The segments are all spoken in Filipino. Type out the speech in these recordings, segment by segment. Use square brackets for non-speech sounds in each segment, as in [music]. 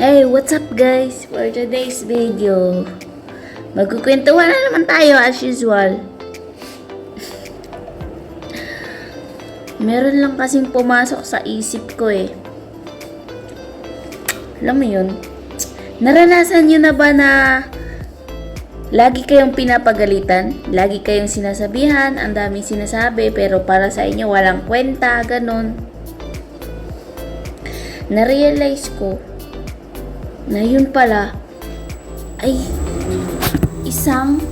Hey, what's up guys? For today's video, magkukwentuhan na naman tayo as usual. [laughs] Meron lang kasing pumasok sa isip ko eh. Alam mo yun? Naranasan nyo na ba na lagi kayong pinapagalitan? Lagi kayong sinasabihan, ang daming sinasabi, pero para sa inyo walang kwenta, ganun. Na-realize ko na yun pala ay isang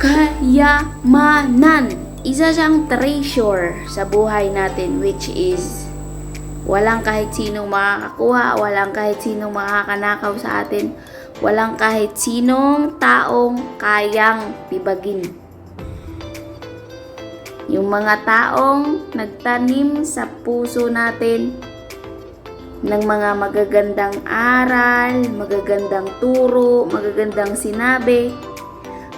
kayamanan. Isa siyang treasure sa buhay natin which is walang kahit sinong makakakuha, walang kahit sinong makakanakaw sa atin, walang kahit sinong taong kayang tibagin. Yung mga taong nagtanim sa puso natin ng mga magagandang aral, magagandang turo, magagandang sinabi.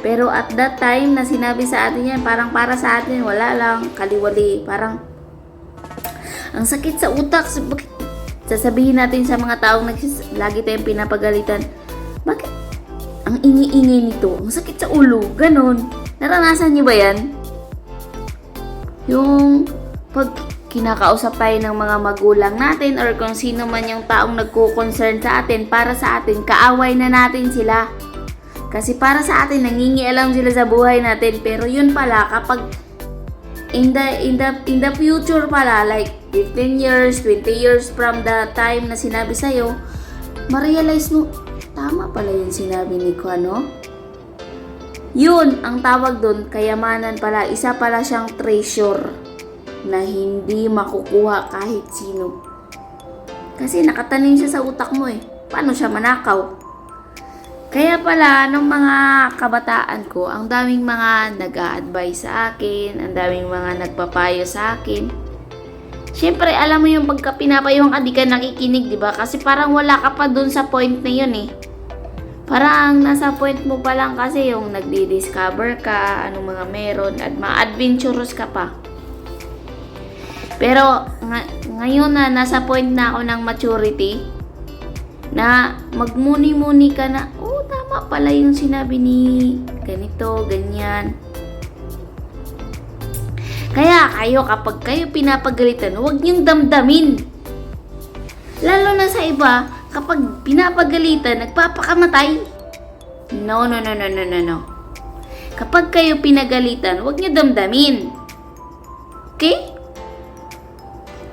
Pero at that time na sinabi sa atin yan, parang para sa atin, wala lang, kaliwali. Parang, ang sakit sa utak. Sasabihin natin sa mga taong nagsis, lagi tayong pinapagalitan, bakit? Ang ingi-ingi nito, ang sakit sa ulo, ganon. Naranasan niyo ba yan? Yung pag kinakausap tayo ng mga magulang natin or kung sino man yung taong nagko-concern sa atin, para sa atin, kaaway na natin sila. Kasi para sa atin, nangingialam sila sa buhay natin. Pero yun pala, kapag in the, in the, in the future pala, like 15 years, 20 years from the time na sinabi sa'yo, ma-realize mo, tama pala yung sinabi ni ko, ano? Yun, ang tawag doon, kayamanan pala. Isa pala siyang treasure na hindi makukuha kahit sino. Kasi nakatanim siya sa utak mo eh. Paano siya manakaw? Kaya pala, nung mga kabataan ko, ang daming mga nag advise sa akin, ang daming mga nagpapayo sa akin. Siyempre, alam mo yung pagka pinapayuhan ka, di ka nakikinig, di ba? Kasi parang wala ka pa dun sa point na yun eh. Parang nasa point mo pa lang kasi yung nagdi-discover ka, anong mga meron, at ma-adventurous ka pa. Pero nga- ngayon na nasa point na ako ng maturity, na magmuni-muni ka na, oh tama pala yung sinabi ni ganito, ganyan. Kaya kayo, kapag kayo pinapagalitan, huwag niyong damdamin. Lalo na sa iba, kapag pinapagalitan, nagpapakamatay. No, no, no, no, no, no, no. Kapag kayo pinagalitan, huwag niyo damdamin. Okay?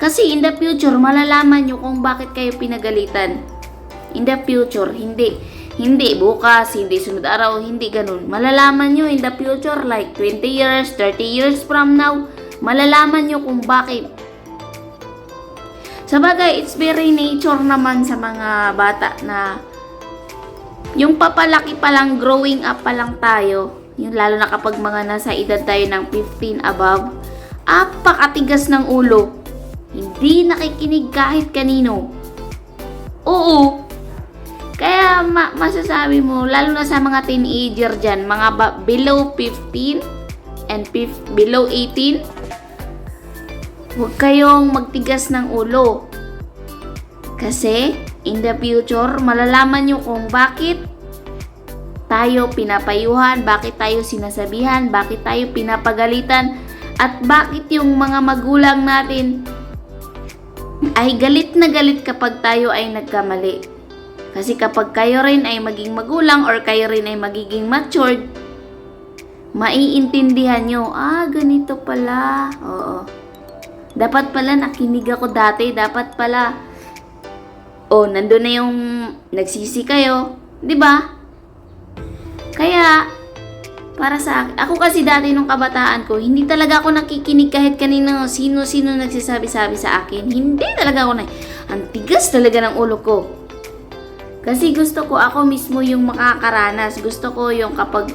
Kasi in the future, malalaman nyo kung bakit kayo pinagalitan. In the future, hindi. Hindi bukas, hindi sunod araw, hindi ganun. Malalaman nyo in the future, like 20 years, 30 years from now, malalaman nyo kung bakit. Sa bagay, it's very nature naman sa mga bata na yung papalaki pa lang, growing up pa lang tayo, yung lalo na kapag mga nasa edad tayo ng 15 above, apakatigas ng ulo. Hindi nakikinig kahit kanino. Oo. Kaya ma- masasabi mo, lalo na sa mga teenager dyan, mga ba- below 15 and fif- below 18, huwag kayong magtigas ng ulo. Kasi, in the future, malalaman nyo kung bakit tayo pinapayuhan, bakit tayo sinasabihan, bakit tayo pinapagalitan, at bakit yung mga magulang natin ay galit na galit kapag tayo ay nagkamali. Kasi kapag kayo rin ay maging magulang or kayo rin ay magiging matured, maiintindihan nyo, ah, ganito pala. Oo. Dapat pala nakinig ako dati, dapat pala, oh, nandun na yung nagsisi kayo, di ba? Kaya, para sa akin, ako kasi dati nung kabataan ko, hindi talaga ako nakikinig kahit kanino, sino-sino nagsasabi-sabi sa akin. Hindi talaga ako na, ang tigas talaga ng ulo ko. Kasi gusto ko ako mismo yung makakaranas. Gusto ko yung kapag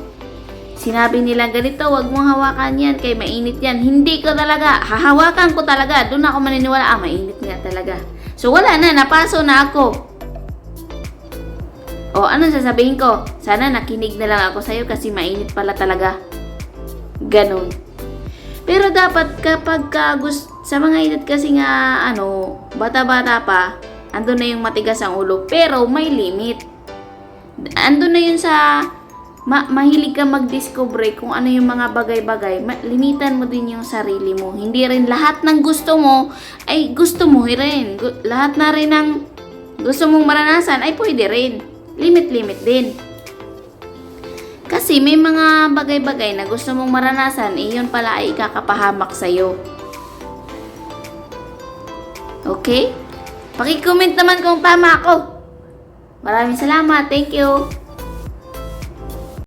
sinabi nila ganito, wag mong hawakan yan, kay mainit yan. Hindi ko talaga, hahawakan ko talaga. Doon ako maniniwala, ah, mainit nga talaga. So wala na, napaso na ako. O, anong sasabihin ko? Sana nakinig na lang ako sa'yo kasi mainit pala talaga. Ganon. Pero dapat kapag ka gust- sa mga edad kasi nga, ano, bata-bata pa, Andun na yung matigas ang ulo. Pero may limit. Andun na yun sa ma- mahilig ka mag-discover kung ano yung mga bagay-bagay. Ma- limitan mo din yung sarili mo. Hindi rin lahat ng gusto mo ay gusto mo rin. Gu- lahat na rin ng gusto mong maranasan ay pwede rin. Limit-limit din. Kasi may mga bagay-bagay na gusto mong maranasan, eh yun pala ay ikakapahamak sa'yo. Okay? Pakicomment naman kung tama ako. Maraming salamat. Thank you.